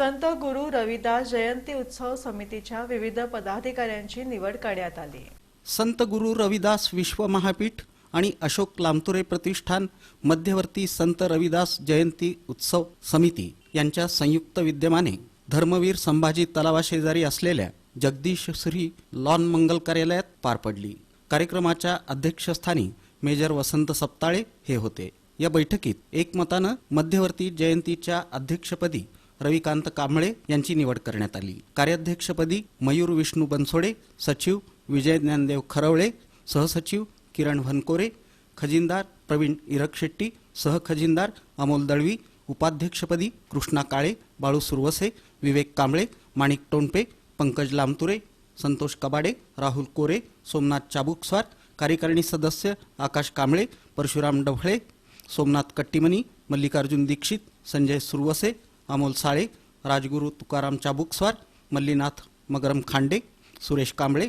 संत गुरु रविदास जयंती उत्सव समितीच्या विविध पदाधिकाऱ्यांची निवड करण्यात आली. संत गुरु रविदास विश्व महापीठ आणि अशोक लामतुरे प्रतिष्ठान मध्यवर्ती संत रविदास जयंती उत्सव समिती यांच्या संयुक्त विद्यमाने धर्मवीर संभाजी तलावाशेजारी असलेल्या जगदीश श्री लॉन मंगल कार्यालयात पार पडली. कार्यक्रमाच्या अध्यक्षस्थानी मेजर वसंत सप्ताळे हे होते. या बैठकीत एकमतानं मध्यवर्ती जयंतीच्या अध्यक्षपदी रविकांत कांबळे यांची निवड करण्यात आली. कार्याध्यक्षपदी मयूर विष्णू बनसोडे सचिव विजय ज्ञानदेव खरवळे सहसचिव किरण भनकोरे खजिनदार प्रवीण इरकशेट्टी सहखजिनदार अमोल दळवी उपाध्यक्षपदी कृष्णा काळे बाळू सुरवसे विवेक कांबळे माणिक टोणपे पंकज लामतुरे संतोष कबाडे राहुल कोरे सोमनाथ चाबुकस्वार कार्यकारिणी सदस्य आकाश कांबळे परशुराम डवळे सोमनाथ कट्टीमनी मल्लिकार्जुन दीक्षित संजय सुरवसे अमोल साळे राजगुरू तुकाराम चाबुकस्वार मल्लीनाथ मगरम खांडे सुरेश कांबळे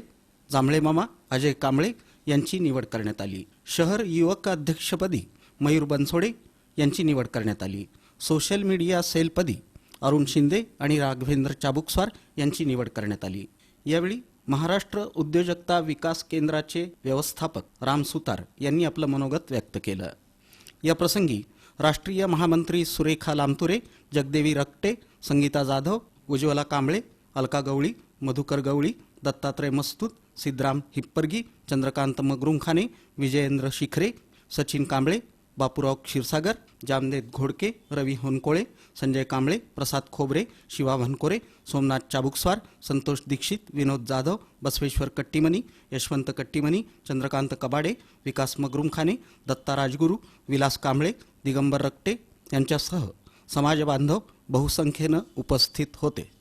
जांभळे मामा अजय कांबळे यांची निवड करण्यात आली. शहर युवक अध्यक्षपदी मयूर बनसोडे यांची निवड करण्यात आली. सोशल मीडिया सेलपदी अरुण शिंदे आणि राघवेंद्र चाबुकस्वार यांची निवड करण्यात आली. यावेळी महाराष्ट्र उद्योजकता विकास केंद्राचे व्यवस्थापक राम सुतार यांनी आपलं मनोगत व्यक्त केलं. या प्रसंगी राष्ट्रीय महामंत्री सुरेखा लामतुरे जगदेवी रक्टे संगीता जाधव उज्ज्वला कांबळे अलका गवळी मधुकर गवळी दत्तात्रय मस्तूत सिद्धराम हिप्परगी चंद्रकांत मगरुंखाने विजयेंद्र शिखरे सचिन कांबळे बापूराव क्षीरसागर जामदेत घोडके रवी होनकोळे संजय कांबळे प्रसाद खोबरे शिवा भनकोरे सोमनाथ चाबुकस्वार संतोष दीक्षित विनोद जाधव बसवेश्वर कट्टीमनी यशवंत कट्टीमनी चंद्रकांत कबाडे विकास मगरुमखाने दत्ता राजगुरू विलास कांबळे दिगंबर रक्टे यांच्यासह समाजबांधव बहुसंख्येनं उपस्थित होते.